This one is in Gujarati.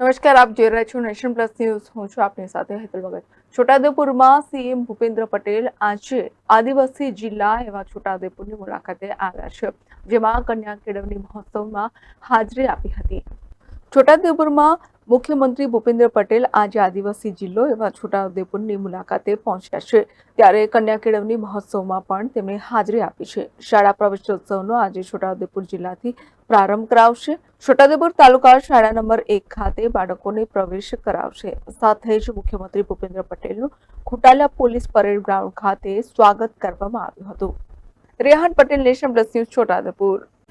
નમસ્કાર, આપ જોઈ રહ્યા છો નેશન પ્લસ ન્યૂઝ. હું છું આપની સાથે હેતલ ભગત. છોટાઉદેપુરમાં સીએમ ભૂપેન્દ્ર પટેલ આજે આદિવાસી જિલ્લા એવા છોટાઉદેપુરની મુલાકાતે આવ્યા છે, જેમાં કન્યા કેળવણી મહોત્સવમાં હાજરી આપી હતી. છોટાઉદેપુરમાં મુખ્યમંત્રી ભૂપેન્દ્ર પટેલ આજે આદિવાસી જિલ્લો એવા છોટાઉદેપુરની મુલાકાતે પહોંચ્યા છે. ત્યારે કન્યા કેળવણી મહોત્સવમાં પણ તેમણે હાજરી આપી છે. શાળા પ્રવેશોત્સવનો આજે છોટાઉદેપુર જિલ્લાથી પ્રારંભ કરાવશે. છોટાઉદેપુર તાલુકા શાળા નંબર એક ખાતે બાળકોને પ્રવેશ કરાવશે. સાથે જ મુખ્યમંત્રી ભૂપેન્દ્ર પટેલનું ખોટાલા પોલીસ પરેડ ગ્રાઉન્ડ ખાતે સ્વાગત કરવામાં આવ્યું હતું. Rehan Patel nation plus news Chhota Udepur.